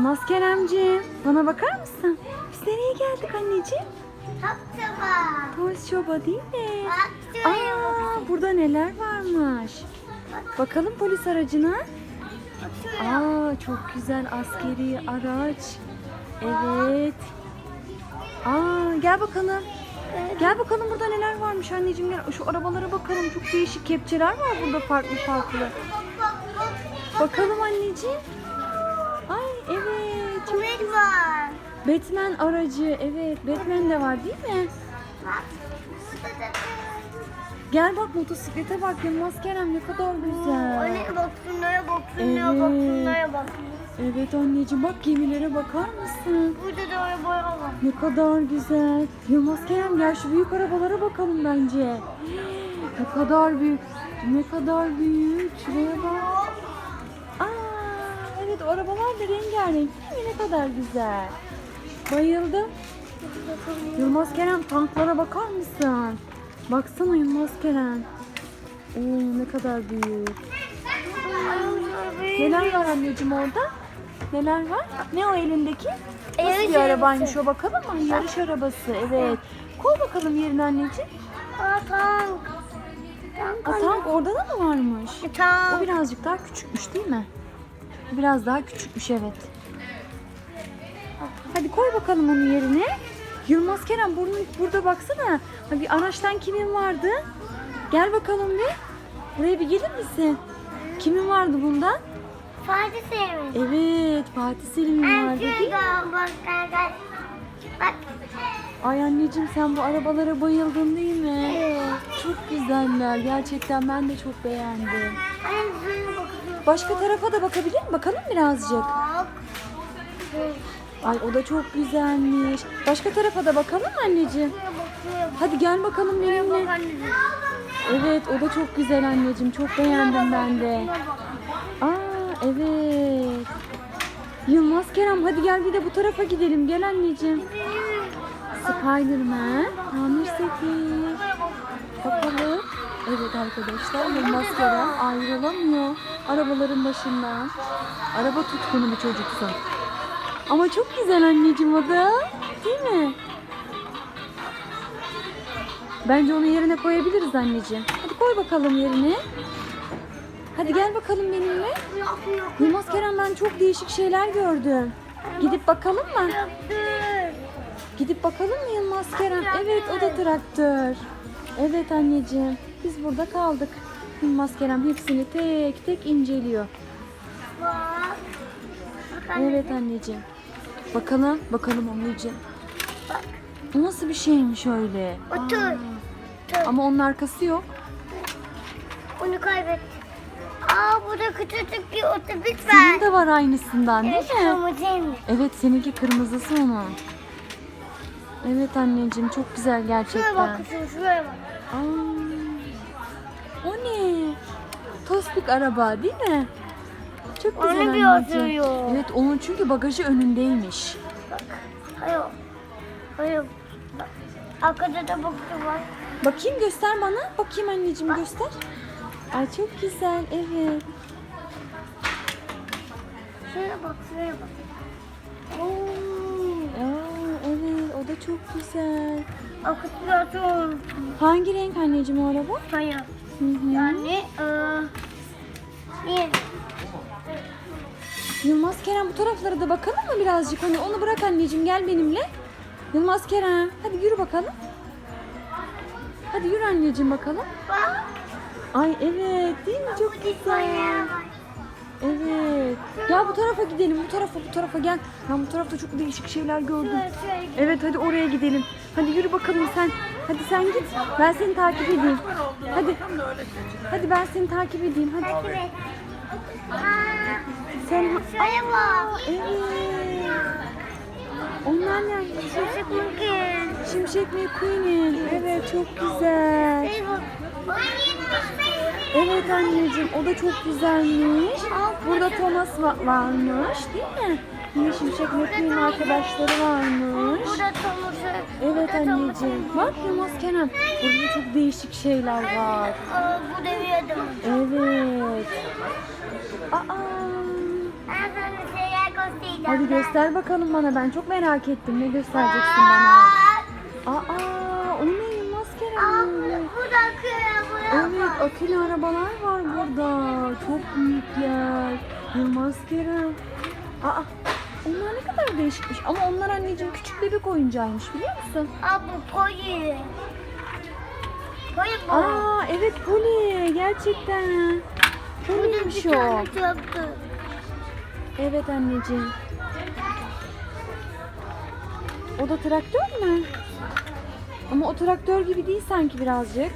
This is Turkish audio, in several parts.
Yılmaz Keremciğim bana bakar mısın? Biz nereye geldik anneciğim? Hapçaba. Toys Shop'a değil mi? Bak Aa, burada neler varmış. Bakalım polis aracına. Aa, çok güzel askeri araç. Evet. Aa, gel bakalım. Gel bakalım burada neler varmış anneciğim. Gel şu arabalara bakalım. Çok değişik kepçeler var burada farklı farklı. Bakalım anneciğim. Evet. Çok Köpek var. Batman aracı. Evet, Batman de var değil mi? Bak. Gel bak motosiklete bak Yılmaz Kerem ne kadar güzel. Anne bak şunlara bak şunlara bak Evet. şunlara bak. Evet anneciğim bak gemilere bakar mısın? Burada da arabaya bak. Ne kadar güzel. Yılmaz Kerem gel şu büyük arabalara bakalım bence. Ne kadar büyük. Ne kadar büyük. Şuraya bak. O arabalar da rengarenk değil mi? Ne kadar güzel. Bayıldım. Yılmaz Kerem tanklara bakar mısın? Baksana Yılmaz Kerem. Oo ne kadar büyük. Neler var anneciğim orada? Neler var? Ne o elindeki? Nasıl Yarış bir arabaymış arabası. o bakalım mı? Yarış arabası evet. Koy bakalım yerine anneciğim. Aa tank. Tank. Aa, tank orada da mı varmış? O Tank. birazcık daha küçükmüş değil mi? Biraz daha küçükmüş evet. Hadi koy bakalım onun yerine. Yılmaz Kerem burada, burada baksana. Ha, Bir araçtan kimin vardı? Gel bakalım bir. Buraya bir gelir misin? Kimin vardı bundan? Fatih sevmiş. Evet Fatih Selim'in vardı değil mi? Bak. Ay anneciğim sen bu arabalara bayıldın değil mi? Evet. Çok güzeller. Gerçekten ben de çok beğendim. Bakıyorum. Başka tarafa da bakabilir miyim? Bakalım birazcık. Ay o da çok güzelmiş. Başka tarafa da bakalım anneciğim? Hadi gel bakalım benimle. Evet o da çok güzel anneciğim. Çok beğendim ben de. Aa evet. Yılmaz Kerem hadi gel bir de bu tarafa gidelim. Gel anneciğim. Spiderman tamir seti. Bakalım. Evet arkadaşlar Yılmaz Kerem ayrılamıyor arabaların başından. Araba tutkunu bir çocuksun. Ama çok güzel anneciğim o da. Değil mi? Bence onu yerine koyabiliriz anneciğim. Hadi koy bakalım yerine. Hadi gel bakalım benimle. Yılmaz Kerem ben çok değişik şeyler gördüm. Gidip bakalım mı? Gidip bakalım mı Yılmaz Kerem? Evet o da traktör. Evet anneciğim. Biz burada kaldık. Yılmaz Kerem hepsini tek tek inceliyor. Bak. Bak anne. Evet anneciğim. Bakalım, bakalım anneciğim. Bak. Bu nasıl bir şeymiş öyle? Otur. Aa, Dur. ama onun arkası yok. Onu kaybettim. Aa burada küçücük bir otobüs Senin var. de var aynısından değil Evet mi? kırmızıymış. Evet seninki kırmızısı onun. Evet anneciğim çok güzel Şuraya gerçekten. bak kızım şuraya bak. Aa, Tospik araba değil mi? Çok Onu güzel bir anneciğim. atıyor. Evet onun çünkü bagajı önündeymiş. Bak. Hayır. Hayır. Bak. Arkada da bakıyor var. Bakayım göster bana. Bakayım anneciğim göster. Ay çok güzel evet. Şuraya bak şuraya bak. Oo. Aa, evet o da çok güzel. Akıtıyor. Hangi renk anneciğim o araba? Hayır. Hı hı. Yani eee bir. Yılmaz Kerem bu taraflara da bakalım mı birazcık? Hani onu bırak anneciğim gel benimle. Yılmaz Kerem hadi yürü bakalım. Hadi yürü anneciğim bakalım. Bak. Ay evet değil mi? Çok güzel. Evet. Gel bu tarafa gidelim. Bu tarafa bu tarafa gel. Ben bu tarafta çok değişik şeyler gördüm. Evet hadi oraya gidelim. Hadi yürü bakalım sen. Hadi sen git. Ben seni takip edeyim. Hadi. Hadi ben seni takip edeyim. Hadi. Sen bak. Evet. Onlar ne? Şimşek mümkün. Şimşek McQueen'in. Evet çok güzel. Evet anneciğim o da çok güzelmiş. Burada Thomas va- varmış değil mi? Yine Şimşek McQueen arkadaşları varmış. Burada Thomas'ı. Evet anneciğim. Bak Yılmaz Kenan. Burada çok değişik şeyler var. Bu adam. Evet. Aa. Hadi göster bakalım bana. Ben çok merak ettim. Ne göstereceksin bana? Aa, o ne Yılmaz Kerem? burada, Evet, akülü arabalar var burada. Çok büyükler. Yılmaz Kerem. Aa, onlar ne kadar değişikmiş. Ama onlar anneciğim küçük bebek oyuncağıymış biliyor musun? Aa, bu poyi. Poyi bu. Aa, evet Poli. Gerçekten. Burada Poliymiş bir o. tane çöptü. Evet anneciğim. O da traktör mü? Ama o traktör gibi değil sanki birazcık.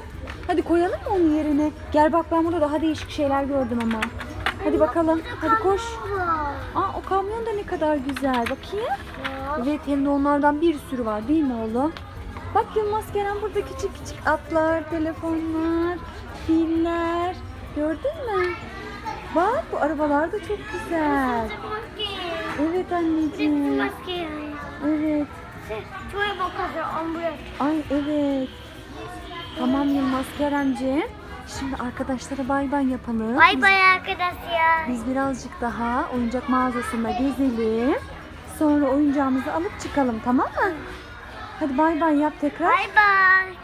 Hadi koyalım mı onun yerine? Gel bak ben burada daha değişik şeyler gördüm ama. Hadi bakalım. Hadi koş. Aa o kamyon da ne kadar güzel. Bakayım. Evet hem de onlardan bir sürü var değil mi oğlum? Bak Yılmaz Kerem burada küçük küçük atlar, telefonlar, filler. Gördün mü? Bak bu arabalar da çok güzel. Evet anneciğim. Evet. Ay evet. Tamam Yılmaz Keremciğim. Şimdi arkadaşlara bay bay yapalım. Bay bay arkadaşlar. Biz birazcık daha oyuncak mağazasında gezelim. Sonra oyuncağımızı alıp çıkalım tamam mı? Hadi bay bay yap tekrar. Bay bay.